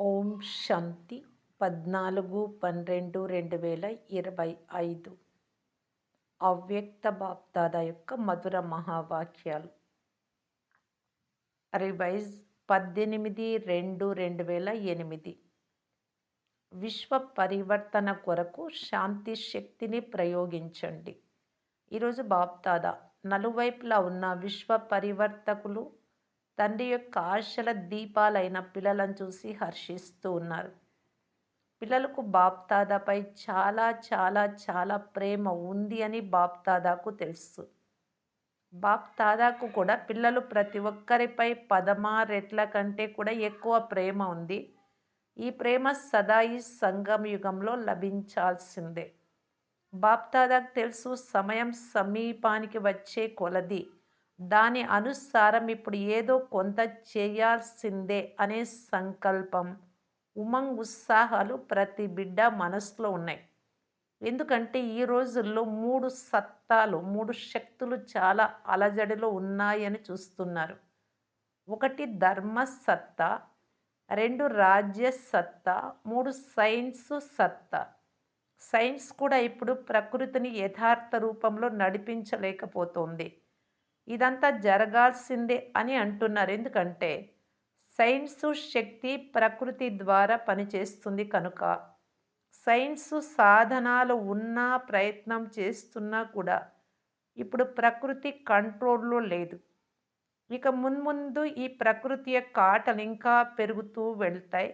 ఓం శాంతి పద్నాలుగు పన్నెండు రెండు వేల ఇరవై ఐదు. అవ్యక్త బాప్దాద యొక్క మధుర మహావాక్యాలు. రివైజ్ పద్దెనిమిది రెండు రెండు వేల ఎనిమిది. విశ్వ పరివర్తన కొరకు శాంతి శక్తిని ప్రయోగించండి. ఈరోజు బాప్దాద నలువైపులా ఉన్న విశ్వ పరివర్తకులు తండ్రి యొక్క ఆశల దీపాలైన పిల్లలను చూసి హర్షిస్తూ ఉన్నారు. పిల్లలకు బాప్తాదాపై చాలా చాలా చాలా ప్రేమ ఉంది అని బాప్తాదాకు తెలుసు. బాప్తాదాకు కూడా పిల్లలు ప్రతి ఒక్కరిపై పదమా రెట్ల కంటే కూడా ఎక్కువ ప్రేమ ఉంది. ఈ ప్రేమ సదా ఈ సంగమ యుగంలో లభించాల్సిందే. బాప్తాదాకు తెలుసు సమయం సమీపానికి వచ్చే కొలది. దాని అనుసారం ఇప్పుడు ఏదో కొంత చేయాల్సిందే అనే సంకల్పం ఉమంగ్ ఉత్సాహాలు ప్రతి బిడ్డ మనసులో ఉన్నాయి. ఎందుకంటే ఈ రోజుల్లో మూడు సత్తాలు మూడు శక్తులు చాలా అలజడిలో ఉన్నాయని చూస్తున్నారు. ఒకటి ధర్మ సత్తా రెండు రాజ్య సత్తా మూడు సైన్స్ సత్తా. సైన్స్ కూడా ఇప్పుడు ప్రకృతిని యథార్థ రూపంలో నడిపించలేకపోతుంది. ఇదంతా జరగాల్సిందే అని అంటున్నారు. ఎందుకంటే సైన్స్ శక్తి ప్రకృతి ద్వారా పనిచేస్తుంది కనుక సైన్స్ సాధనాలు ఉన్నా ప్రయత్నం చేస్తున్నా కూడా ఇప్పుడు ప్రకృతి కంట్రోల్లో లేదు. ఇక మున్ముందు ఈ ప్రకృతి యొక్క ఆటలు ఇంకా పెరుగుతూ వెళ్తాయి.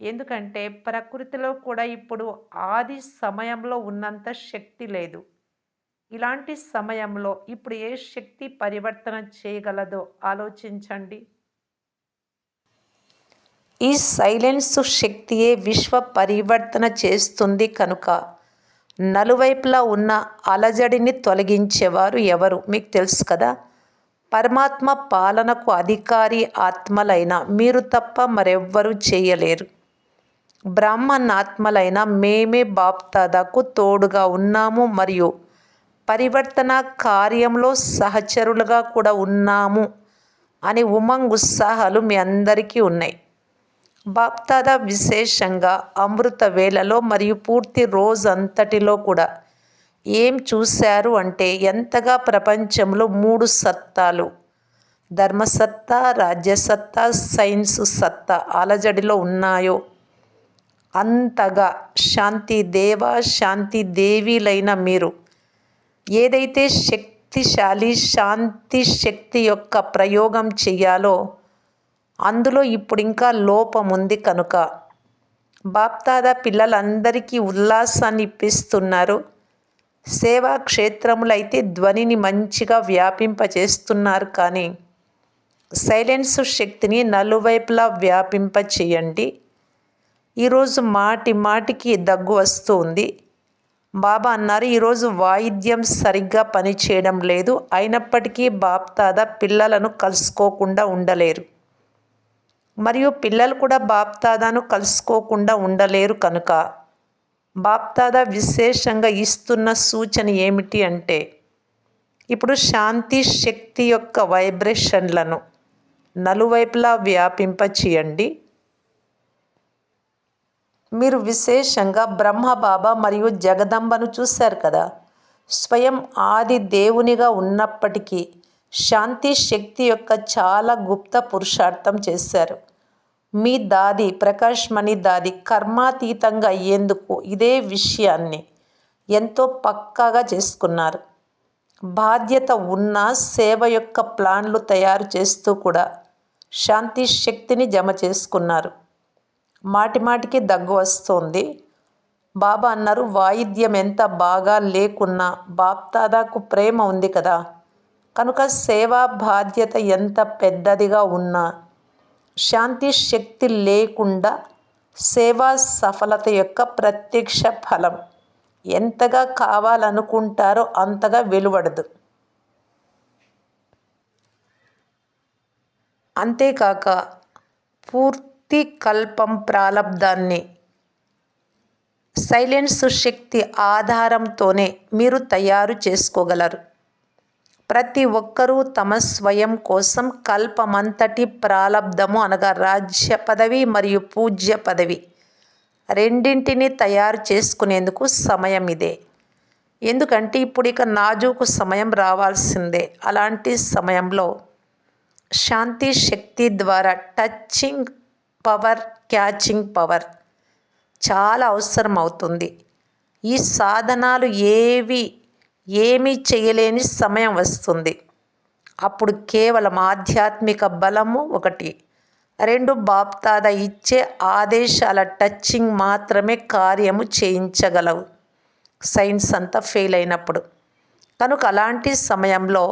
ఎందుకంటే ప్రకృతిలో కూడా ఇప్పుడు ఆది సమయంలో ఉన్నంత శక్తి లేదు. ఇలాంటి సమయంలో ఇప్పుడు ఏ శక్తి పరివర్తన చేయగలదో ఆలోచించండి. ఈ సైలెన్స్ శక్తియే విశ్వ పరివర్తన చేస్తుంది కనుక నలువైపులా ఉన్న అలజడిని తొలగించేవారు ఎవరు? మీకు తెలుసు కదా. పరమాత్మ పాలనకు అధికారి ఆత్మలైన మీరు తప్ప మరెవ్వరూ చేయలేరు. బ్రాహ్మణ్ ఆత్మలైన మేమే బాప్తాదాకు తోడుగా ఉన్నాము మరియు పరివర్తన కార్యంలో సహచరులుగా కూడా ఉన్నాము అని ఉమంగ్ ఉత్సాహాలు మీ అందరికీ ఉన్నాయి. బాప్తాద విశేషంగా అమృత వేళలో మరియు పూర్తి రోజంతటిలో కూడా ఏం చూశారు అంటే ఎంతగా ప్రపంచంలో మూడు సత్తాలు. ధర్మసత్తా రాజ్యసత్తా సైన్స్ సత్తా అలజడిలో ఉన్నాయో. అంతగా శాంతి దేవ శాంతి దేవీలైన మీరు ఏదైతే శక్తిశాలి శాంతి శక్తి యొక్క ప్రయోగం చేయాలో అందులో ఇప్పుడు ఇంకా లోపం ఉంది కనుక. బాప్తాద పిల్లలందరికీ ఉల్లాసాన్ని ఇప్పిస్తున్నారు సేవా క్షేత్రములు అయితే ధ్వనిని మంచిగా వ్యాపింపచేస్తున్నారు కానీ సైలెన్స్ శక్తిని నలువైపులా వ్యాపింప చేయండి ఈరోజు మాటి మాటికి దగ్గు వస్తుంది బాబా అన్నారు ఈరోజు వాయిద్యం సరిగ్గా పనిచేయడం లేదు. అయినప్పటికీ బాప్తాద పిల్లలను కలుసుకోకుండా ఉండలేరు. మరియు పిల్లలు కూడా బాప్తాదాను కలుసుకోకుండా ఉండలేరు కనుక. బాప్తాద విశేషంగా ఇస్తున్న సూచన ఏమిటి అంటే ఇప్పుడు శాంతి శక్తి యొక్క వైబ్రేషన్లను నలువైపులా వ్యాపింపచేయండి. మీరు విశేషంగా బ్రహ్మబాబా మరియు జగదంబను చూశారు కదా. స్వయం ఆది దేవునిగా ఉన్నప్పటికీ శాంతి శక్తి యొక్క చాలా గుప్త పురుషార్థం చేశారు. మీ దాది ప్రకాష్ మణి దాది కర్మాతీతంగా అయ్యేందుకు ఇదే విషయాన్ని ఎంతో పక్కాగా చేసుకున్నారు. బాధ్యత ఉన్న సేవ యొక్క ప్లాన్లు తయారు చేస్తూ కూడా శాంతి శక్తిని జమ చేసుకున్నారు. మాటిమాటికి దగ్గు వస్తోంది. బాబా అన్నారు వాయిద్యం ఎంత బాగా లేకున్నా బాప్తాదాకు ప్రేమ ఉంది కదా. కనుక సేవా బాధ్యత ఎంత పెద్దదిగా ఉన్నా శాంతి శక్తి లేకుండా సేవా సఫలత యొక్క ప్రత్యక్ష ఫలం. ఎంతగా కావాలనుకుంటారో అంతగా వెలువడదు. అంతేకాక పూర్తి కల్పం ప్రాలబ్ధాన్ని సైలెన్స్ శక్తి ఆధారంతోనే మీరు తయారు చేసుకోగలరు. ప్రతి ఒక్కరూ తమ స్వయం కోసం కల్పమంతటి ప్రాలబ్ధము అనగా రాజ్య పదవి మరియు పూజ్య పదవి రెండింటిని తయారు చేసుకునేందుకు సమయం ఇదే. ఎందుకంటే ఇప్పుడు ఇక నాజూకు సమయం రావాల్సిందే. అలాంటి సమయంలో శాంతి శక్తి ద్వారా టచ్చింగ్ పవర్ క్యాచింగ్ పవర్ చాలా అవసరం అవుతుంది ఈ సాధనాలు ఏవి ఏమీ చేయలేని సమయం వస్తుంది. అప్పుడు కేవలం ఆధ్యాత్మిక బలము ఒకటి. రెండు బాప్తాద ఇచ్చే ఆదేశాల టచ్చింగ్ మాత్రమే కార్యము చేయించగలవు. సైన్స్ అంతా ఫెయిల్ అయినప్పుడు. కనుక అలాంటి సమయంలో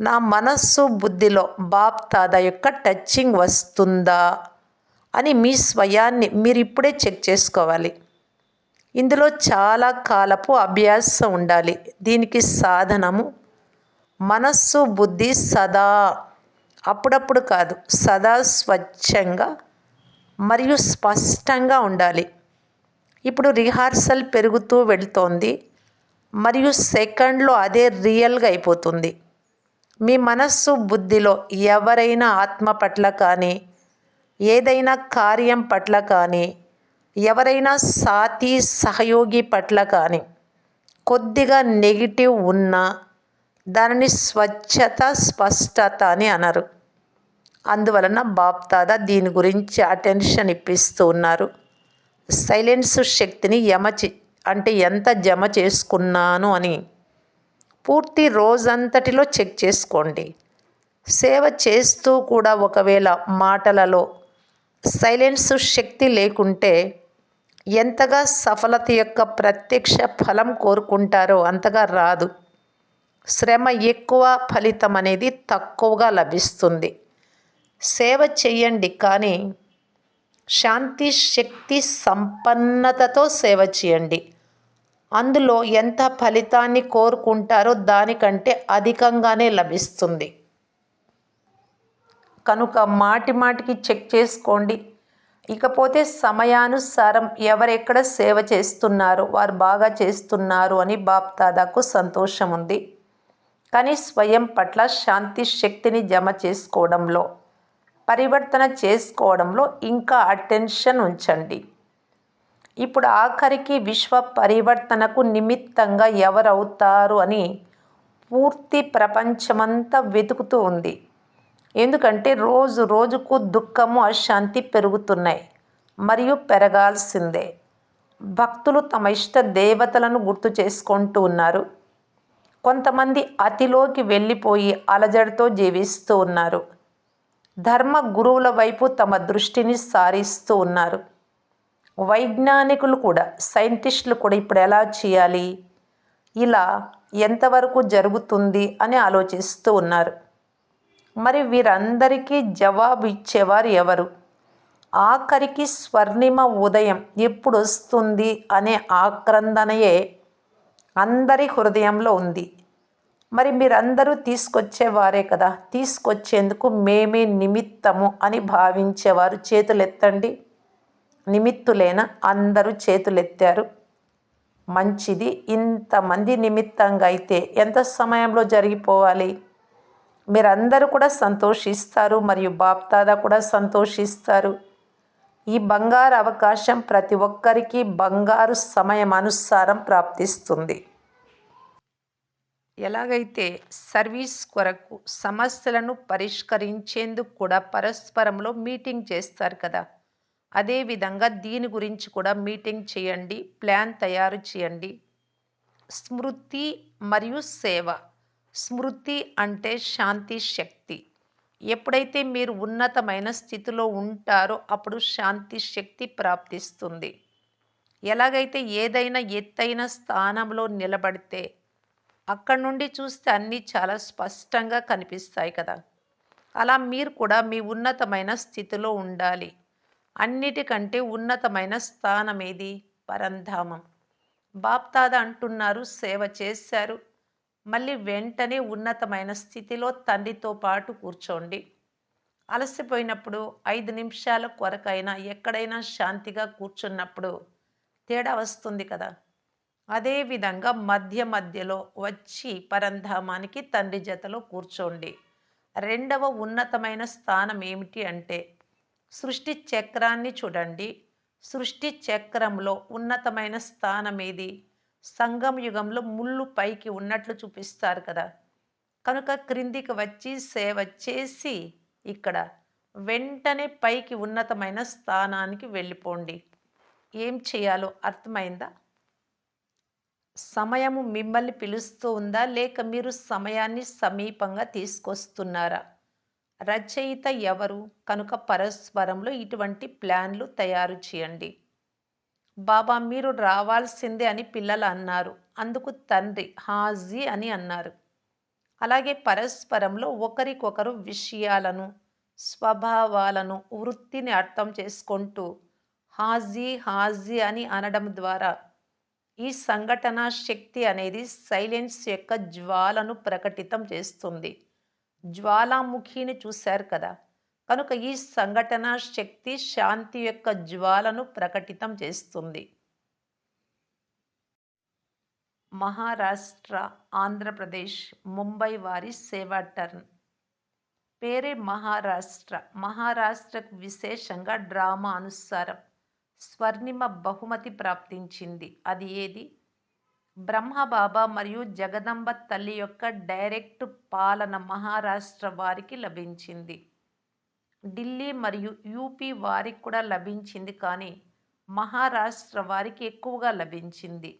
నా మనస్సు బుద్ధిలో బాప్తాద యొక్క టచ్చింగ్ వస్తుందా అని మీ స్వయాన్ని మీరు ఇప్పుడే చెక్ చేసుకోవాలి. ఇందులో చాలా కాలపు అభ్యాసం ఉండాలి. దీనికి సాధనము మనస్సు బుద్ధి సదా అప్పుడప్పుడు కాదు సదా స్వచ్ఛంగా మరియు స్పష్టంగా ఉండాలి. ఇప్పుడు రిహార్సల్ పెరుగుతూ వెళుతోంది మరియు సెకండ్లో అదే రియల్గా అయిపోతుంది. మీ మనస్సు బుద్ధిలో ఎవరైనా ఆత్మ పట్ల కానీ ఏదైనా కార్యం పట్ల కానీ ఎవరైనా సాతి సహయోగి పట్ల కానీ కొద్దిగా నెగిటివ్ ఉన్నా దానిని స్వచ్ఛత స్పష్టత అని అనరు. అందువలన బాప్తాద దీని గురించి అటెన్షన్ ఇప్పిస్తూ ఉన్నారు. సైలెన్స్ శక్తిని యమచి అంటే ఎంత జమ చేసుకున్నాను అని పూర్తి రోజంతటిలో చెక్ చేసుకోండి. సేవ చేస్తూ కూడా ఒకవేళ మాటలలో సైలెన్స్ శక్తి లేకుంటే ఎంతగా సఫలత యొక్క ప్రత్యక్ష ఫలం కోరుకుంటారో అంతగా రాదు. శ్రమ ఎక్కువ ఫలితం అనేది తక్కువగా లభిస్తుంది. సేవ చేయండి కానీ శాంతి శక్తి సంపన్నతతో సేవ చేయండి. అందులో ఎంత ఫలితాన్ని కోరుకుంటారో దానికంటే అధికంగానే లభిస్తుంది. కనుక మాటి మాటికి చెక్ చేసుకోండి. ఇకపోతే సమయానుసారం ఎవరెక్కడ సేవ చేస్తున్నారో వారు బాగా చేస్తున్నారు అని బాప్దాదాకు సంతోషం ఉంది. కానీ స్వయం పట్ల శాంతి శక్తిని జమ చేసుకోవడంలో పరివర్తన చేసుకోవడంలో ఇంకా అటెన్షన్ ఉంచండి. ఇప్పుడు ఆఖరికి విశ్వ పరివర్తనకు నిమిత్తంగా ఎవరవుతారు అని పూర్తి ప్రపంచమంతా వెతుకుతూ ఉంది. ఎందుకంటే రోజు రోజుకు దుఃఖము అశాంతి పెరుగుతున్నాయి. మరియు పెరగాల్సిందే. భక్తులు తమ ఇష్ట దేవతలను గుర్తు చేసుకుంటూ ఉన్నారు. కొంతమంది అతిలోకి వెళ్ళిపోయి అలజడితో జీవిస్తూ ఉన్నారు. ధర్మ గురువుల వైపు తమ దృష్టిని సారిస్తూ ఉన్నారు. వైజ్ఞానికులు కూడా సైంటిస్టులు కూడా ఇప్పుడు ఎలా చేయాలి? ఇలా ఎంతవరకు జరుగుతుంది అని ఆలోచిస్తూ ఉన్నారు. మరి వీరందరికీ జవాబు ఇచ్చేవారు ఎవరు? ఆఖరికి స్వర్ణిమ ఉదయం ఎప్పుడు వస్తుంది అనే ఆక్రందనయే అందరి హృదయంలో ఉంది. మరి మీరందరూ తీసుకొచ్చేవారే కదా? తీసుకొచ్చేందుకు మేమే నిమిత్తము అని భావించేవారు చేతులెత్తండి. నిమిత్తులేన అందరూ చేతులెత్తారు. మంచిది. ఇంతమంది నిమిత్తంగా అయితే ఎంత సమయంలో జరిగిపోవాలి? మీరందరూ కూడా సంతోషిస్తారు మరియు బాప్దాదా కూడా సంతోషిస్తారు. ఈ బంగారు అవకాశం ప్రతి ఒక్కరికి బంగారు సమయం అనుసారం ప్రాప్తిస్తుంది. ఎలాగైతే సర్వీస్ కొరకు సమస్యలను పరిష్కరించేందుకు కూడా పరస్పరంలో మీటింగ్ చేస్తారు కదా అదేవిధంగా దీని గురించి కూడా మీటింగ్ చేయండి ప్లాన్ తయారు చేయండి. స్మృతి మరియు సేవ. స్మృతి అంటే శాంతి శక్తి. ఎప్పుడైతే మీరు ఉన్నతమైన స్థితిలో ఉంటారో అప్పుడు శాంతి శక్తి ప్రాప్తిస్తుంది. ఎలాగైతే ఏదైనా ఎత్తైన స్థానంలో నిలబడితే అక్కడి నుండి చూస్తే అన్నీ చాలా స్పష్టంగా కనిపిస్తాయి కదా. అలా మీరు కూడా మీ ఉన్నతమైన స్థితిలో ఉండాలి. అన్నిటికంటే ఉన్నతమైన స్థానం పరంధామం. బాప్తాద అంటున్నారు సేవ చేశారు. మళ్ళీ వెంటనే ఉన్నతమైన స్థితిలో తండ్రితో పాటు కూర్చోండి. అలసిపోయినప్పుడు ఐదు నిమిషాల కొరకైనా ఎక్కడైనా శాంతిగా కూర్చున్నప్పుడు తేడా వస్తుంది కదా. అదేవిధంగా మధ్య మధ్యలో వచ్చి పరంధామానికి తండ్రి జతలో కూర్చోండి. రెండవ ఉన్నతమైన స్థానం ఏమిటి అంటే సృష్టి చక్రాన్ని చూడండి. సృష్టి చక్రంలో ఉన్నతమైన స్థానం ఏది సంగం యుగంలో ముళ్ళు పైకి ఉన్నట్లు చూపిస్తారు కదా. కనుక క్రిందికి వచ్చి సేవ చేసి ఇక్కడ వెంటనే పైకి ఉన్నతమైన స్థానానికి వెళ్ళిపోండి. ఏం చేయాలో అర్థమైందా? సమయము మిమ్మల్ని పిలుస్తూ ఉందా? లేక మీరు సమయాన్ని సమీపంగా తీసుకొస్తున్నారా? రచయిత ఎవరు? కనుక పరస్పరంలో ఇటువంటి ప్లాన్లు తయారు చేయండి. బాబా మీరు రావాల్సిందే అని పిల్లలు అన్నారు. అందుకు తండ్రి హాజీ అని అన్నారు. అలాగే పరస్పరంలో ఒకరికొకరు విషయాలను స్వభావాలను వృత్తిని అర్థం చేసుకుంటూ హాజీ హాజీ అని అనడం ద్వారా ఈ సంఘటన శక్తి అనేది సైలెన్స్ యొక్క జ్వాలను ప్రకటితం చేస్తుంది. జ్వాలాముఖిని చూశారు కదా. కనుక ఈ సంఘటన శక్తి శాంతి యొక్క జ్వాలను ప్రకటితం చేస్తుంది. మహారాష్ట్ర ఆంధ్రప్రదేశ్ ముంబై వారి సేవా టర్న్. పేరే మహారాష్ట్ర. మహారాష్ట్రకు విశేషంగా డ్రామా అనుసారం స్వర్ణిమ బహుమతి ప్రాప్తించింది. అది ఏది? బ్రహ్మబాబా మరియు జగదంబ తల్లి యొక్క డైరెక్ట్ పాలన మహారాష్ట్ర వారికి లభించింది. ఢిల్లీ మరియు యూపీ వారికి కూడా లభించింది కానీ మహారాష్ట్ర వారికి ఎక్కువగా లభించింది.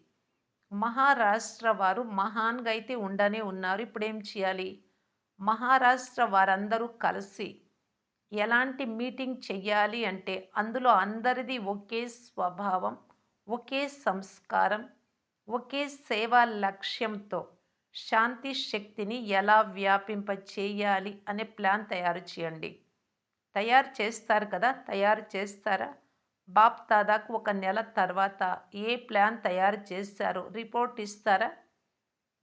మహారాష్ట్ర వారు మహాన్గా అయితే ఉండనే ఉన్నారు. ఇప్పుడు ఏం చేయాలి? మహారాష్ట్ర వారందరూ కలిసి ఎలాంటి మీటింగ్ చెయ్యాలి అంటే అందులో అందరిది ఒకే స్వభావం ఒకే సంస్కారం ఒకే సేవా లక్ష్యంతో శాంతి శక్తిని ఎలా వ్యాపింప చేయాలి అనే ప్లాన్ తయారు చేయండి. తయారు చేస్తారు కదా? తయారు చేస్తారా? బాప్ దాదాకు ఒక నెల తర్వాత ఏ ప్లాన్ తయారు చేశారో? రిపోర్ట్ ఇస్తారా?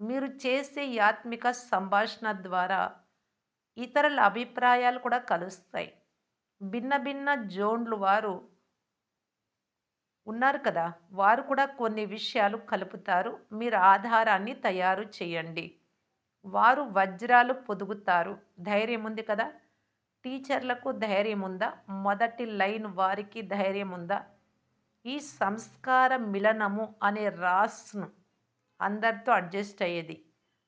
మీరు చేసే ఆత్మిక సంభాషణ ద్వారా ఇతరుల అభిప్రాయాలు కూడా కలుస్తాయి. భిన్న భిన్న జోన్లు వారు ఉన్నారు కదా వారు కూడా కొన్ని విషయాలు కలుపుతారు. మీరు ఆధారాన్ని తయారు చేయండి. వారు వజ్రాలు పొదుగుతారు. ధైర్యం ఉంది కదా? టీచర్లకు ధైర్యం ఉందా? మొదటి లైన్ వారికి ధైర్యం ఉందా? ఈ సంస్కార మిలనము అనే రాస్ను అందరితో అడ్జస్ట్ అయ్యేది.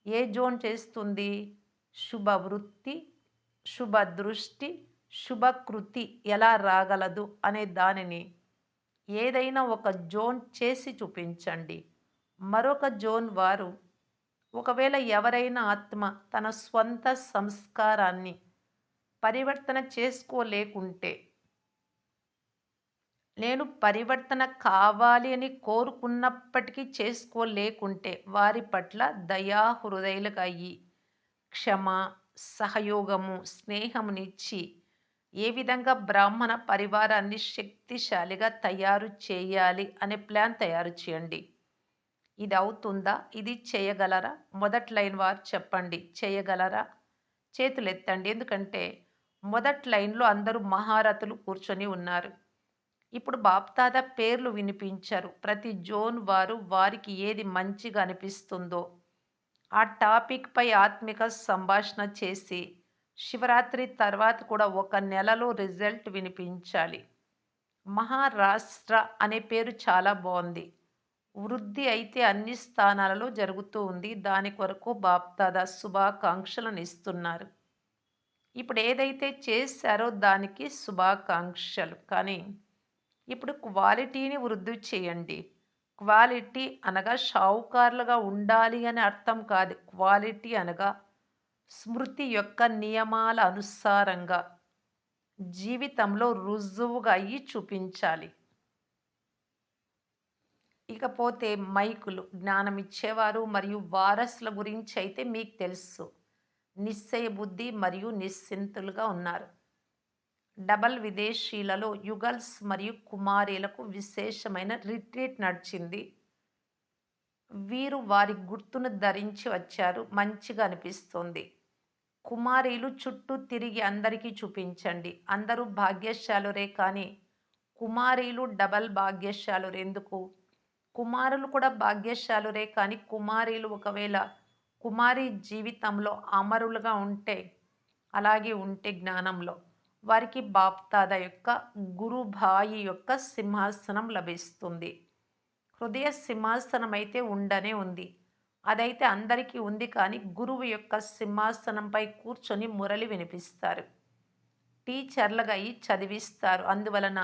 ఏ జోన్ చేస్తుంది? శుభ వృత్తి శుభ దృష్టి శుభకృతి ఎలా రాగలదు అనే దానిని ఏదైనా ఒక జోన్ చేసి చూపించండి. మరొక జోన్ వారు ఒకవేళ ఎవరైనా ఆత్మ తన స్వంత సంస్కారాన్ని పరివర్తన చేసుకోలేకుంటే నేను పరివర్తన కావాలి అని కోరుకున్నప్పటికీ చేసుకోలేకుంటే వారి పట్ల దయా హృదయులుగా అయ్యి క్షమ సహయోగము స్నేహమునిచ్చి ఏ విధంగా బ్రాహ్మణ పరివారాన్ని శక్తిశాలిగా తయారు చేయాలి అనే ప్లాన్ తయారు చేయండి. ఇది అవుతుందా? ఇది చేయగలరా? మొదటి లైన్ వారు చెప్పండి. చేయగలరా? చేతులు ఎత్తండి ఎందుకంటే మొదటి లైన్లో అందరూ మహారథులు కూర్చొని ఉన్నారు. ఇప్పుడు బాప్తాద పేర్లు వినిపించారు. ప్రతి జోన్ వారు వారికి ఏది మంచిగా అనిపిస్తుందో ఆ టాపిక్పై ఆత్మిక సంభాషణ చేసి శివరాత్రి తర్వాత కూడా ఒక నెలలో రిజల్ట్ వినిపించాలి. మహారాష్ట్ర అనే పేరు చాలా బాగుంది. వృద్ధి అయితే అన్ని స్థానాలలో జరుగుతూ ఉంది. దాని కొరకు బాప్దాదా శుభాకాంక్షలను ఇస్తున్నారు ఇప్పుడు ఏదైతే చేశారో దానికి శుభాకాంక్షలు. కానీ ఇప్పుడు క్వాలిటీని వృద్ధి చేయండి. క్వాలిటీ అనగా షావుకారులుగా ఉండాలి అని అర్థం కాదు. క్వాలిటీ అనగా స్మృతి యొక్క నియమాల అనుసారంగా జీవితంలో రుజువుగా అయ్యి చూపించాలి. ఇకపోతే మైకులు జ్ఞానం ఇచ్చేవారు మరియు వారసుల గురించి అయితే మీకు తెలుసు. నిశ్చయ బుద్ధి మరియు నిశ్చింతులుగా ఉన్నారు. డబల్ విదేశీలలో యుగల్స్ మరియు కుమారీలకు విశేషమైన రిట్రీట్ నడిచింది. వీరు వారి గుర్తును ధరించి వచ్చారు. మంచిగా అనిపిస్తుంది. కుమారీలు చుట్టూ తిరిగి అందరికీ చూపించండి. అందరూ భాగ్యశాలురే కానీ కుమారీలు డబల్ భాగ్యశాలు ఎందుకు? కుమారులు కూడా భాగ్యశాలురే కానీ కుమారీలు ఒకవేళ కుమారి జీవితంలో అమరులుగా ఉంటే అలాగే ఉంటే జ్ఞానంలో వారికి బాప్తాద యొక్క గురుభాయి యొక్క సింహాసనం లభిస్తుంది. హృదయ సింహాసనం అయితే ఉండనే ఉంది. అదైతే అందరికీ ఉంది కానీ గురువు యొక్క సింహాసనంపై కూర్చొని మురళి వినిపిస్తారు. టీచర్లుగా అయి చదివిస్తారు. అందువలన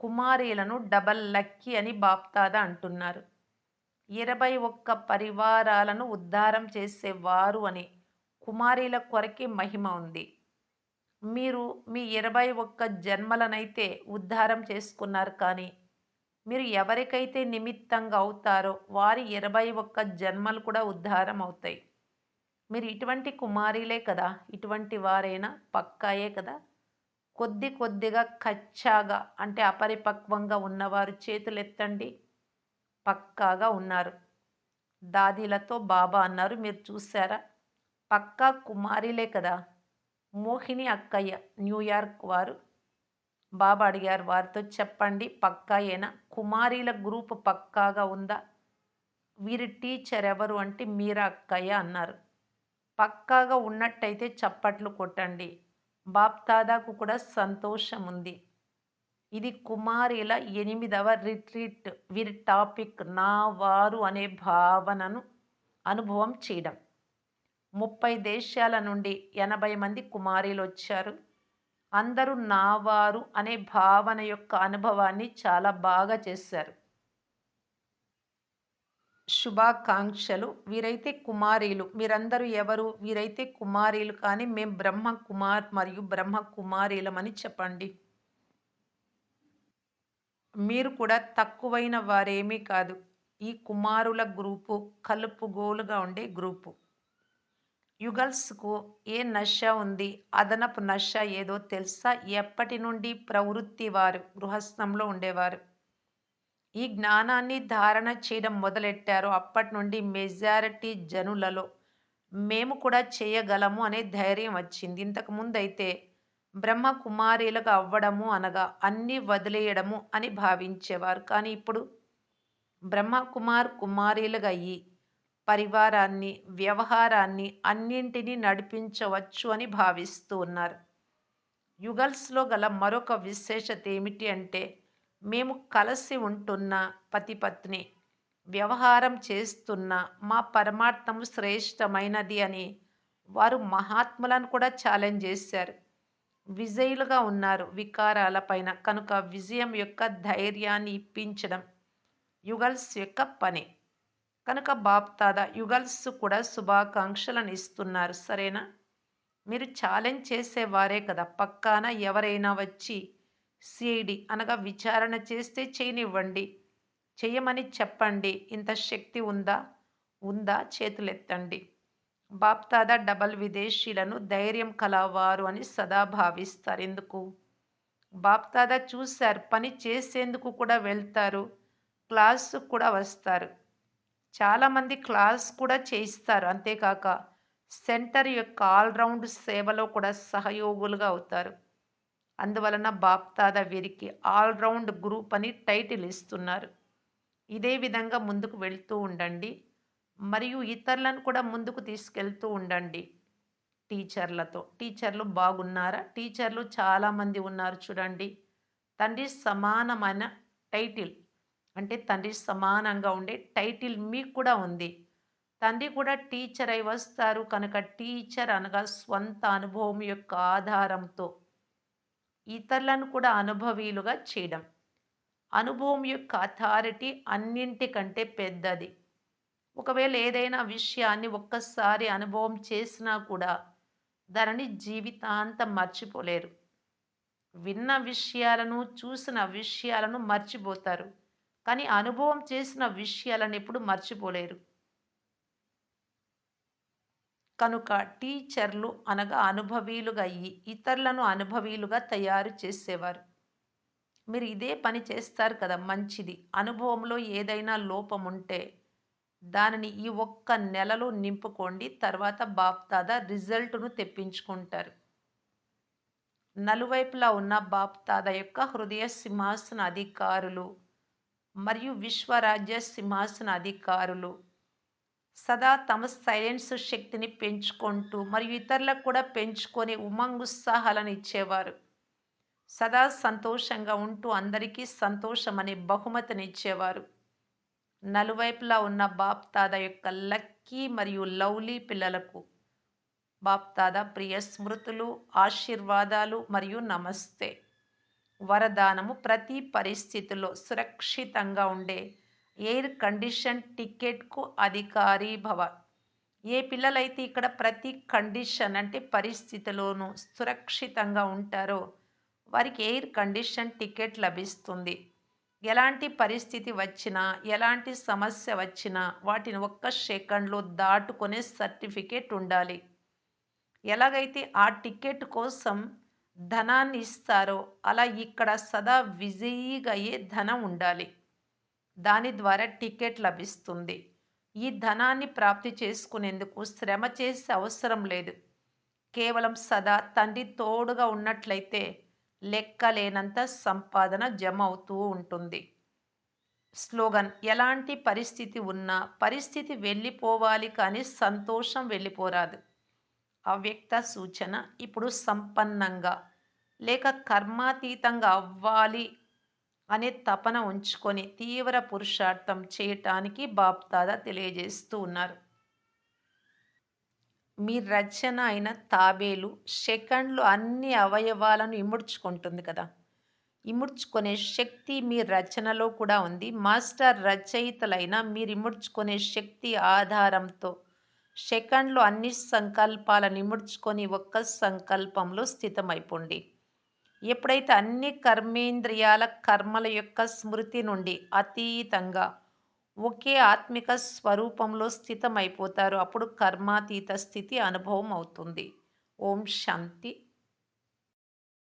కుమారీలను డబల్ లక్కీ అని బాప్తాద అంటున్నారు. ఇరవై ఒక్క పరివారాలను ఉద్ధారం చేసేవారు అని కుమారీల కొరకే మహిమ ఉంది. మీరు మీ ఇరవై ఒక్క జన్మలనైతే ఉద్ధారం చేసుకున్నారు కానీ మీరు ఎవరికైతే నిమిత్తంగా అవుతారో వారి ఇరవై ఒక్క జన్మలు కూడా ఉద్ధారం అవుతాయి. మీరు ఇటువంటి కుమారిలే కదా ఇటువంటి వారైనా పక్కాయే కదా. కొద్ది కొద్దిగా కచ్చాగా అంటే అపరిపక్వంగా ఉన్నవారు చేతులు ఎత్తండి పక్కాగా ఉన్నారు. దాదీలతో బాబా అన్నారు మీరు చూసారా పక్కా కుమారిలే కదా. మోహిని అక్కయ్య న్యూయార్క్ వారు బాబా అడిగారు వారితో చెప్పండి పక్కాయేనా కుమారీల గ్రూప్ పక్కాగా ఉందా? వీరి టీచర్ ఎవరు అంటే మీరా అక్కయ్య అన్నారు. పక్కాగా ఉన్నట్టయితే చప్పట్లు కొట్టండి. బాప్తాదాకు కూడా సంతోషం ఉంది ఇది కుమారిల ఎనిమిదవ రిట్రీట్. వీరి టాపిక్ నా వారు అనే భావనను అనుభవం చేయడం. ముప్పై దేశాల నుండి ఎనభై మంది కుమారీలు వచ్చారు అందరూ నావారు అనే భావన యొక్క అనుభవాన్ని చాలా బాగా చేశారు. శుభాకాంక్షలు. వీరైతే కుమారీలు. మీరందరూ ఎవరు? వీరైతే కుమారీలు కానీ మేము బ్రహ్మ కుమార్ మరియు బ్రహ్మ కుమారీలమని చెప్పండి. మీరు కూడా తక్కువైన వారేమీ కాదు. ఈ కుమారుల గ్రూపు కలుపుగోలుగా ఉండే గ్రూపు. యుగల్స్కు ఏ నష ఉంది? అదనపు నష ఏదో తెలుసా? ఎప్పటి నుండి ప్రవృత్తి వారు గృహస్థంలో ఉండేవారు. ఈ జ్ఞానాన్ని ధారణ చేయడం మొదలెట్టారో అప్పటి నుండి మెజారిటీ జనులలో మేము కూడా చేయగలము అనే ధైర్యం వచ్చింది. ఇంతకుముందైతే అయితే బ్రహ్మ కుమారీలుగా అవ్వడము అనగా అన్నీ వదిలేయడము అని భావించేవారు. కానీ ఇప్పుడు బ్రహ్మ కుమార్ కుమారీలుగా అయ్యి పరివారాన్ని వ్యవహారాన్ని అన్నింటినీ నడిపించవచ్చు అని భావిస్తూ ఉన్నారు. యుగల్స్లో గల మరొక విశేషత ఏమిటి అంటే మేము కలిసి ఉంటున్న పతిపత్ని వ్యవహారం చేస్తున్న మా పరమార్థము శ్రేష్టమైనది అని వారు మహాత్ములను కూడా ఛాలెంజ్ చేశారు. విజయులుగా ఉన్నారు వికారాలపైన కనుక విజయం యొక్క ధైర్యాన్ని ఇప్పించడం యుగల్స్ యొక్క పని. కనుక బాప్తాద? యుగల్స్ కూడా శుభాకాంక్షలను ఇస్తున్నారు సరేనా? మీరు ఛాలెంజ్ చేసేవారే కదా. పక్కాన ఎవరైనా వచ్చి సిఐడి అనగా విచారణ చేస్తే చేయనివ్వండి. చేయమని చెప్పండి. ఇంత శక్తి ఉందా? ఉందా? చేతులెత్తండి. బాప్తాద డబల్ విదేశీలను ధైర్యం కలవారు అని సదా భావిస్తారు. ఎందుకు? బాప్తాద చూశారు. పని చేసేందుకు కూడా వెళ్తారు. క్లాసుకు కూడా వస్తారు. చాలామంది క్లాస్ కూడా చేయిస్తారు. అంతేకాక సెంటర్ యొక్క ఆల్రౌండ్ సేవలో కూడా సహయోగులుగా అవుతారు. అందువలన బాప్తాద వీరికి ఆల్రౌండ్ గ్రూప్ అని టైటిల్ ఇస్తున్నారు. ఇదే విధంగా ముందుకు వెళ్తూ ఉండండి. మరియు ఇతరులను కూడా ముందుకు తీసుకెళ్తూ ఉండండి టీచర్లతో. టీచర్లు బాగున్నారా? టీచర్లు చాలామంది ఉన్నారు చూడండి. తండ్రి సమానమైన టైటిల్. అంటే తండ్రి సమానంగా ఉండే టైటిల్ మీకు కూడా ఉంది. తండ్రి కూడా టీచర్ అయి వస్తారు కనుక టీచర్ అనగా స్వంత అనుభవం యొక్క ఆధారంతో ఇతరులను కూడా అనుభవీలుగా చేయడం. అనుభవం యొక్క అథారిటీ అన్నింటికంటే పెద్దది. ఒకవేళ ఏదైనా విషయాన్ని ఒక్కసారి అనుభవం చేసినా కూడా దానిని జీవితాంతం మర్చిపోలేరు. విన్న విషయాలను చూసిన విషయాలను మర్చిపోతారు. కానీ అనుభవం చేసిన విషయాలను ఎప్పుడు మర్చిపోలేరు. కనుక టీచర్లు అనగా అనుభవీలుగా అయ్యి ఇతరులను అనుభవీలుగా తయారు చేసేవారు. మీరు ఇదే పని చేస్తారు కదా మంచిది. అనుభవంలో ఏదైనా లోపం ఉంటే దానిని ఈ ఒక్క నెలలో నింపుకోండి తర్వాత బాప్తాదా రిజల్ట్ను తెప్పించుకుంటారు. నలువైపులా ఉన్న బాప్తాదా యొక్క హృదయ సింహాసన అధికారులు మరియు విశ్వరాజ్య సింహాసన అధికారులు సదా తమ సైలెన్స్ శక్తిని పెంచుకుంటూ మరియు ఇతరులకు కూడా పెంచుకొని ఉమంగుత్సాహాలను ఇచ్చేవారు. సదా సంతోషంగా ఉంటూ అందరికీ సంతోషం అనే బహుమతినిచ్చేవారు నలువైపులా ఉన్న బాప్తాద యొక్క లక్కీ మరియు లవ్లీ పిల్లలకు బాప్తాద ప్రియ స్మృతులు ఆశీర్వాదాలు మరియు నమస్తే. వరదానము ప్రతి పరిస్థితిలో సురక్షితంగా ఉండే ఎయిర్ కండిషన్ టికెట్కు అధికారి భవ. ఏ పిల్లలైతే ఇక్కడ ప్రతి కండిషన్ అంటే పరిస్థితిలోనూ సురక్షితంగా ఉంటారో వారికి ఎయిర్ కండిషన్ టికెట్ లభిస్తుంది. ఎలాంటి పరిస్థితి వచ్చినా ఎలాంటి సమస్య వచ్చినా వాటిని ఒక్క సెకండ్లో దాటుకునే సర్టిఫికేట్ ఉండాలి. ఎలాగైతే ఆ టికెట్ కోసం ధనాన్ని ఇస్తారో అలా ఇక్కడ సదా విజయీగా అయ్యే ధనం ఉండాలి. దాని ద్వారా టికెట్ లభిస్తుంది. ఈ ధనాన్ని ప్రాప్తి చేసుకునేందుకు శ్రమ చేసే అవసరం లేదు. కేవలం సదా తండ్రి తోడుగా ఉన్నట్లయితే లెక్కలేనంత సంపాదన జమ అవుతూ ఉంటుంది. స్లోగన్ ఎలాంటి పరిస్థితి ఉన్నా పరిస్థితి వెళ్ళిపోవాలి కానీ సంతోషం వెళ్ళిపోరాదు. అవ్యక్త సూచన. ఇప్పుడు సంపన్నంగా లేక కర్మాతీతంగా అవ్వాలి అనే తపన ఉంచుకొని తీవ్ర పురుషార్థం చేయటానికి బాప్దాద తెలియజేస్తూ ఉన్నారు. మీ రచన అయిన తాబేలు సెకండ్లు అన్ని అవయవాలను ఇముడ్చుకుంటుంది కదా. ఇముడ్చుకునే శక్తి మీ రచనలో కూడా ఉంది. మాస్టర్ రచయితలైన మీరు ఇముడ్చుకునే శక్తి ఆధారంతో సెకండ్లు అన్ని సంకల్పాల నిముడ్చుకొని ఒక్క సంకల్పంలో స్థితమైపోండి. ఎప్పుడైతే అన్ని కర్మేంద్రియాల కర్మల యొక్క స్మృతి నుండి అతీతంగా ఒకే ఆత్మిక స్వరూపంలో స్థితమైపోతారు అప్పుడు కర్మాతీత స్థితి అనుభవం అవుతుంది. ఓం శాంతి.